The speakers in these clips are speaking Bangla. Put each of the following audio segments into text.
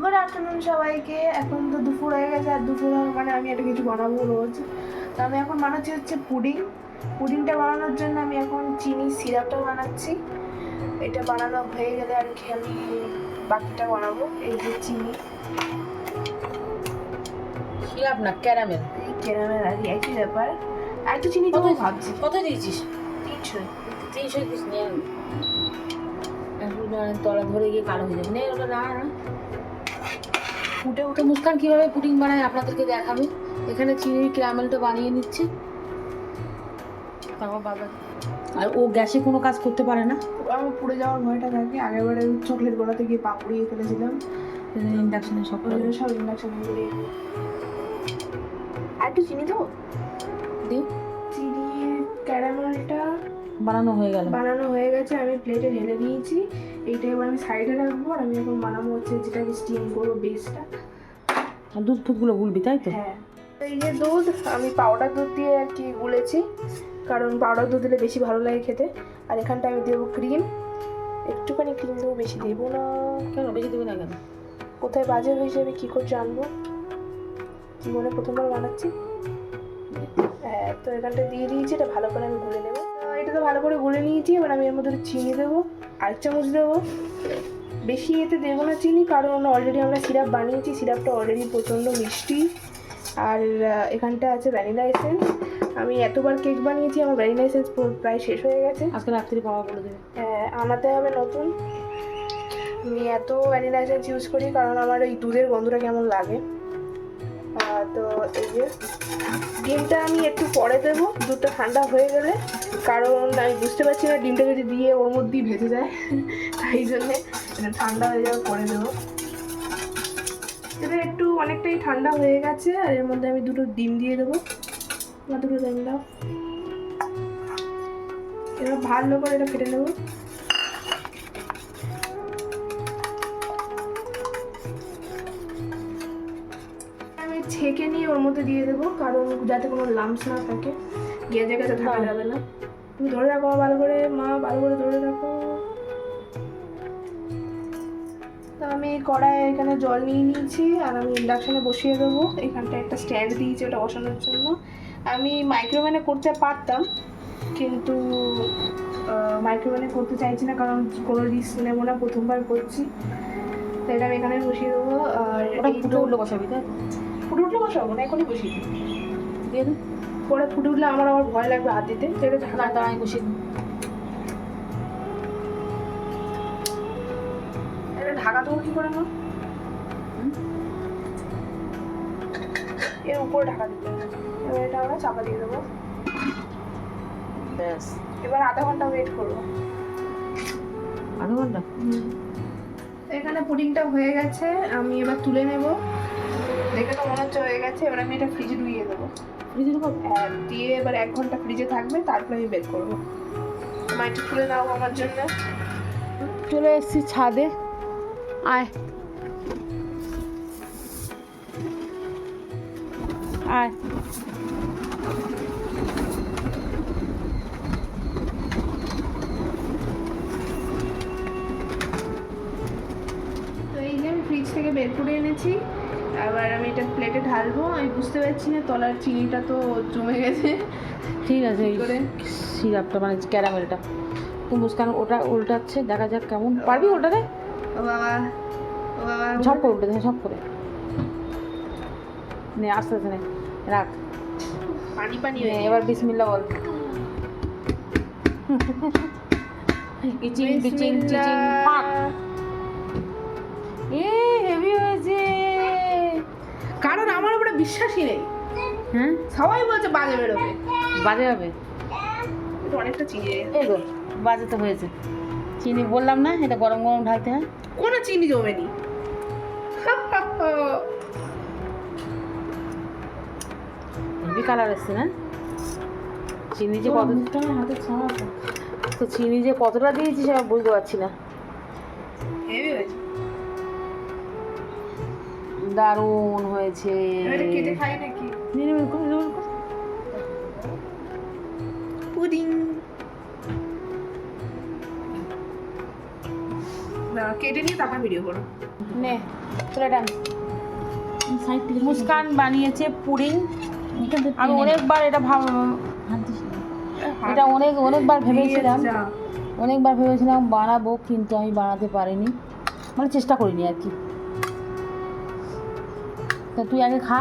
গুড আফটারনুন সবাইকে। এখন তো দুপুর হয়ে গেছে আর দুপুর হওয়ার মানে আমি একটা কিছু বানাবো রোজ। তো আমি এখন বানাচ্ছি হচ্ছে পুডিং। পুডিংটা বানানোর জন্য আমি এখন চিনি সিরাপটা বানাচ্ছি। এটা বানানো হয়ে গেলে আর কি আমি বাকিটা বানাবো এই যে চিনি। সিরাপ না ক্যারামেল? এই কেরামের আর কি একই ব্যাপার। আর একটু চিনি দেবো ভাবছি। কত দিয়েছিস? তিনশো। তিনশো পিস নিয়ে তলা ধরে গিয়ে কালো হয়ে যাবে। নে ওটা না না ফুটে উঠে মুস্কান কীভাবে পুডিং বানায় আপনাদেরকে দেখাবে। এখানে চিনির ক্যারামেলটা বানিয়ে নিচ্ছে। তারপর বাবা আর ও গ্যাসে কোনো কাজ করতে পারে না। আমার পুড়ে যাওয়ার ভয়টা থাকে। আগেরবারে চকলেট গোড়াতে গিয়ে পা পুড়িয়ে ফেলেছিলাম। ইন্ডাকশনে সব সব ইন্ডাকশন আর একটু চিনি দেবো? দিয়ে চিনির ক্যারামেলটা বানানো হয়ে গেল। বানানো হয়ে গেছে আমি প্লেটে ঢেলে নিয়েছি এইটা এবার আমি সাইডে রাখব আর আমি এখন বানাবো হচ্ছে যেটাকে স্টিম করব বেসটা আর দুধ ফুধগুলো গুলবি তাই তো? হ্যাঁ। এই যে দুধ আমি পাউডার দুধ দিয়ে আর কি গুলেছি কারণ পাউডার দুধ দিলে বেশি ভালো লাগে খেতে। আর এখানটা আমি দেবো ক্রিম একটুখানি ক্রিম দেবো বেশি দেবো না। কেন বেশি দেবো না কেন? কোথায় বাজে হয়েছে আমি কী করে জানব? জীবনে প্রথমবার বানাচ্ছি। হ্যাঁ তো এখানটা দিয়ে দিয়েছি এটা ভালো করে আমি গুলে নেব। ভালো করে গুলে নিয়েছি এবার আমি এর মধ্যে চিনি দেবো আর চামচ দেবো। বেশি এতে দেবো না চিনি কারণ অলরেডি আমরা সিরাপ বানিয়েছি সিরাপটা অলরেডি প্রচণ্ড মিষ্টি। আর এখানটা আছে ভ্যানিলা এসেন্স আমি এতবার কেক বানিয়েছি আমার ভ্যানিলা এসেন্স প্রায় শেষ হয়ে গেছে। আজকে রাত্রি পাওয়া বলে দেবে। হ্যাঁ, আনাতে হবে নতুন। আমি এত ভ্যানিলা এসেন্স ইউজ করি কারণ আমার ওই দুধের গন্ধটা কেমন লাগে। তো এই যে ডিমটা আমি একটু পরে দেবো, দুধটা ঠান্ডা হয়ে গেলে। কারণ আমি বুঝতে পারছি না ডিমটা যদি দিয়ে ওর মধ্যেই ভেজে যায়। তাই জন্যে ঠান্ডা হয়ে যাওয়ার পরে দেবো। এটা একটু অনেকটাই ঠান্ডা হয়ে গেছে, আর এর মধ্যে আমি দুটো ডিম দিয়ে দেবো। বা দুটো ডিম দাও। এবার ভালো করে এটা ফেটে নেব। ছেঁকে নিয়ে ওর মধ্যে দিয়ে দেবো কারণ যাতে কোনো লামস না থাকে। গেজে গেছে থাকা। যাবে না। তুমি ধরে রাখো ভালো করে মা ভালো করে ধরে রাখো। তো আমি কড়াই এখানে জল নিয়ে নিয়েছি আর আমি ইন্ডাকশনে বসিয়ে দেবো। এখানটা একটা স্ট্যান্ড দিয়েছি ওটা বসানোর জন্য। আমি মাইক্রোওভেনে করতে পারতাম কিন্তু মাইক্রোওভেনে করতে চাইছি না কারণ কোনো রিস্ক নেব না প্রথমবার করছি। তো এটা আমি এখানে বসিয়ে দেবো। ওটা ফুটে উঠল বসাবি তাই ফুটে উঠলে বসাবো না এখনই বসিয়ে দিয়ে দে পরে ফুটে উঠলে আমার আবার ভয় লাগবে হাত দিতে এটা ঢাকা না দাঁড়াই বসিয়ে। এটা ঢাকা দেবো কি করে না এর উপরে ঢাকা দিতে হবে। এবার এটা আমরা চাপা দিয়ে দেবো। ব্যাস। এবার আধা ঘণ্টা ওয়েট করব। আধা ঘণ্টা? পুডিংটা হয়ে গেছে আমি এবার তুলে নেব। দেখে তো মনে হচ্ছে হয়ে গেছে এবার আমি এটা ফ্রিজে ডুবিয়ে দেবো। ফ্রিজে উপর দিয়ে এবার এক ঘণ্টা ফ্রিজে থাকবে তারপরে আমি বের করব। তোমার একটু তুলে নাও আমার জন্য। চলে এসেছি ছাদে। আয়। আয় তো এই যে আমি ফ্রিজ থেকে বের করে এনেছি আবার আমি এটা প্লেটে ঢালবো আমি বুঝতে পারছি না তলার চিনিটা তো জমে গেছে। ঠিক আছে এই? সিরাপটা মানে ক্যারামেলটা। তো মুস্কান ওটা উল্টাচ্ছে দেখা যাক কেমন। পারবি ওটাতে ও বাবা ও বাবা ঝপ করে উল্টে ঝপ করে। নে আস্তে আস্তে নে রাখ। পানি পানি এবার বিসমিল্লা বল। ইচিং বিচিং চিচিং পাক এ হেভি হয়েছে। বিশ্বাসই নেই। হ্যাঁ সবাই বলছে বাজে বেরোবে। বাজে হবে? এটা অনেকটা চিনি। বাজে তো হয়েছে। চিনি বললাম না এটা গরম গরম ঢালতে হয়। কোনো চিনি জমেনি হেভি কালার এসছে না? চিনি যে কত তো চিনি যে কতটা দিয়েছি সেটা বুঝতে পারছি না। দারুণ হয়েছে। পুডিং কেটে নিয়ে তারপর ভিডিও করো। নে তোরা ডান মুস্কান বানিয়েছে পুডিং। আমি অনেকবার এটা ভাব এটা অনেক অনেকবার ভেবেছিলাম। অনেকবার ভেবেছিলাম বানাবো কিন্তু আমি বানাতে পারিনি। মানে চেষ্টা করিনি আর কি। তা তুই আগে খা।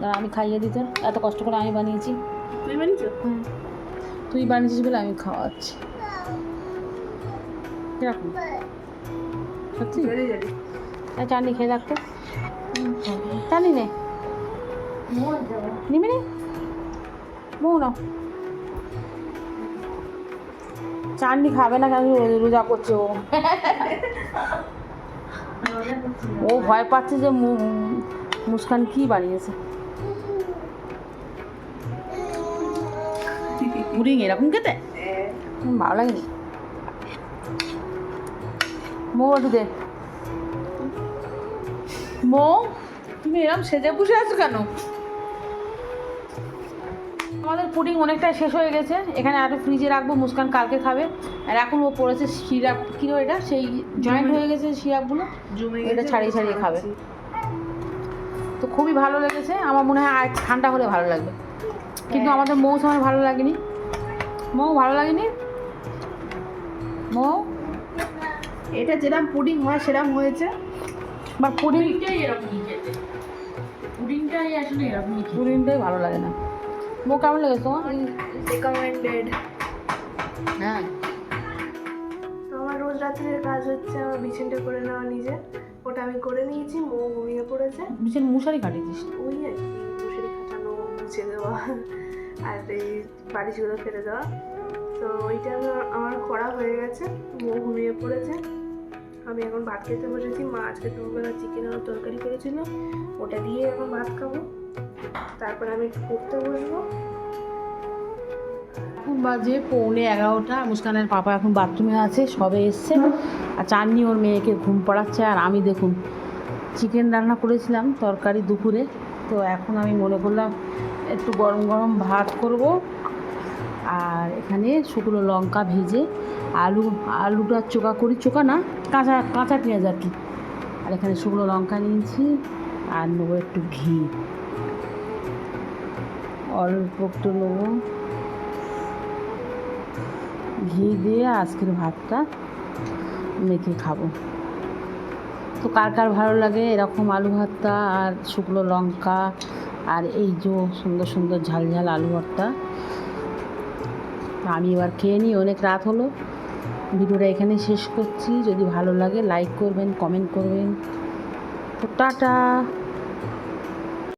দাঁড়া আমি খাইয়ে দিতে এত কষ্ট করে আমি বানিয়েছি। তুই বানিয়েছো তুই বানিয়েছিস বলে আমি খাওয়াচ্ছি। কীরকম সত্যি? চাটনি খেয়ে রাখতো চাটনি নে। নিবি নি। মৌ নাও। চাটনি খাবে না কেন? রোজা করছে ও। ও ভয় পাচ্ছে যে মুস্কান কি বানিয়েছে। পুডিং এরকম খেতে। ভালো লাগেনি। মো দে। মো, তুমি এরকম সেজে বসে আছো কেন? আমাদের পুডিং অনেকটা শেষ হয়ে গেছে। এখানে আরও ফ্রিজে রাখব মুস্কান কালকে খাবে। আর এখন ও পড়েছে সিরাপ। কী এটা? সেই জয়েন্ট হয়ে গেছে সিরাপগুলো। জমে এটা ছাড়িয়ে ছাড়িয়ে খাবে। তো খুবই ভালো লেগেছে। আমার মনে হয় আর ঠান্ডা হলে ভালো লাগবে। কিন্তু হ্যাঁ। আমাদের মৌ সময় ভালো লাগেনি। মৌ ভালো লাগেনি? মৌ? এটা যেরকম পুডিং হয় সেরকম হয়েছে। বা পুডিংটাই এরকমই খেতে। পুডিংটাই আসলে এরকমই পুডিংটাই ভালো লাগে না। মৌ কেমন লেগেছে তোমার রেকমেন্ডেড হ্যাঁ তো আমার রোজ রাত্রের কাজ হচ্ছে আমার বিছানটা করে নেওয়া নিজে। ওটা আমি করে নিয়েছি মো ঘুমিয়ে পড়েছে। ভীষণ মশারি কাটিয়েছিস? ওই আর কি মশারি খাটানো মুছে দেওয়া আর এই বালিশগুলো ফেলে দেওয়া। তো ওইটা আমার- আমার করা হয়ে গেছে মো ঘুমিয়ে পড়েছে। আমি এখন ভাত খেতে বসেছি। মা আজকে দুপুরবেলা চিকেন আর তরকারি করেছিল। ওটা দিয়ে এখন ভাত খাব। তারপর আমি পড়তে বসবো। এখন বাজে পৌনে এগারোটা। মুস্কানের পাপা এখন বাথরুমে আছে, সবে এসছে। আর চাননি ওর মেয়েকে ঘুম পাড়াচ্ছে। আর আমি দেখুন চিকেন রান্না করেছিলাম তরকারি দুপুরে। তো এখন আমি মনে করলাম একটু গরম গরম ভাত করব। আর এখানে শুকনো লঙ্কা ভেজে আলু, আলুটা চোকা করি চোকা না, কাঁচা কাঁচা পেঁয়াজ আর কি। আর এখানে শুকনো লঙ্কা নিয়েছি, আর নেব একটু ঘি। অল্প একটু নেব। ঘি দিয়ে আজকের ভাতটা মেখে খাব। তো কার কার ভালো লাগে এরকম আলু ভর্তা আর শুকনো লঙ্কা আর এই যে সুন্দর সুন্দর ঝাল ঝাল আলু ভর্তা? তো আমি এবার খেয়ে নিই, অনেক রাত হলো। ভিডিওটা এখানে শেষ করছি। যদি ভালো লাগে লাইক করবেন কমেন্ট করবেন। তো টাটা!